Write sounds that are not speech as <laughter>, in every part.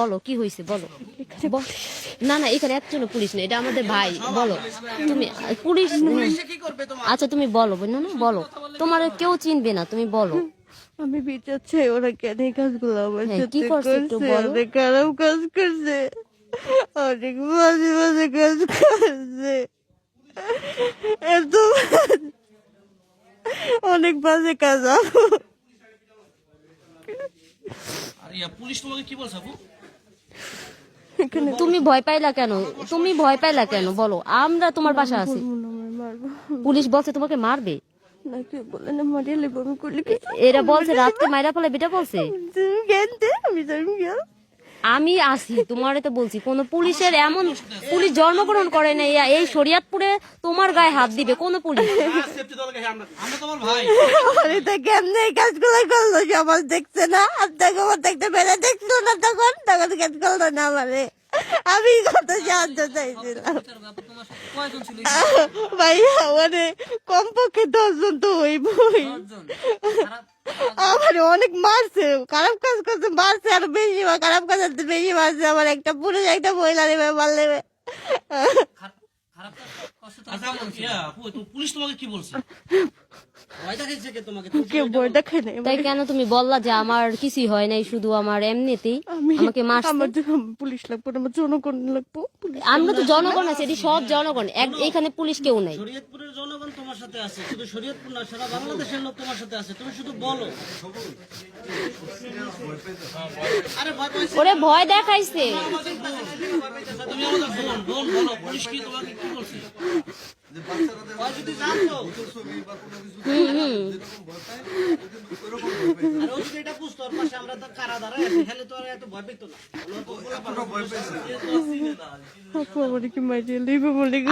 বলো কি হয়েছে বলো। না না এখানে একজন পুলিশ নেই এটা আমাদের ভাই বলো। তুমি পুলিশ আচ্ছা তুমি বলো না না বলো। তোমার কেউ চিনবে না তুমি বলো। আমি বিচার চাই ওরা কেন এই কাজগুলো আমার হ্যাঁ, কি করছে। অনেক খারাপ কাজ করছে। অনেক মাঝে মাঝে কাজ করছে। এত অনেক বাজে কাজ আপু। পুলিশ তোমাকে কি বলছে আপু? এখানে তুমি ভয় পাইলা কেন? তুমি ভয় পাইলা কেন? বলো। আমরা তোমার পাশে আছি। পুলিশ বলছে তোমাকে মারবে। এরা বলছে মাইরা ফেলে বেটা বলছে। আমি আসি তোমারে তো বলছি। কোন পুলিশের এমন পুলিশ জন্মগ্রহণ করে না এই- শরিয়াতপুরে তোমার গায়ে হাত দিবে কোন পুলিশ। কেমনে কাজগুলো করল? সমাজ দেখছে না। আমার দেখতে দেখছ না তখন। তখন কেন করল না আমারে। আমি কত সাহায্য চাইছিলাম। ভাইয়া মানে কমপক্ষে দশজন তো হইবই। আমার অনেক মারছে, খারাপ কাজ করছে, মারছে আর বেশি খারাপ কাজ করতে বেশি মারছে আমার একটা পুরুষ, একটা মহিলা নেবে মার নেবে। আচ্ছা পুলিশ তোমাকে কি বলছে ভয় দেখাইছে কে তোমাকে কেউ বই দেখে নাই তাই কেন তুমি বললা যে আমার কিছুই হয় নাই শুধু আমার এমনিতেই আমাকে আমার পুলিশ লাগবে আমার জনগণ লাগবো আমরা তো জনগণ আছে এটি সব জনগণ। এক- এখানে পুলিশ কেউ নাই। শরীয়তপুরের জনগণ তোমার সাথে আছে শুধু শরীয়তপুর না সারা বাংলাদেশের লোক তোমার সাথে আছে তুমি শুধু বলো। আরে ভয় পাইছে। ওরে ভয় দেখাইছে।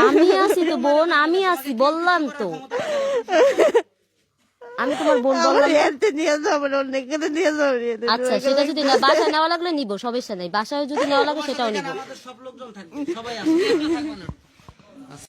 আমি আছি তো বোন আমি আছি বললাম তো। আমি তোমার বোন বললাম। নিয়ে যাব না অন্য নিয়ে যাব আচ্ছা সেটা যদি না বাসায় নেওয়া লাগলে নিব সমস্যা নেই। বাসায় যদি নেওয়া লাগে সেটাও নিব। সব লোকজন থাকবে সবাই <laughs>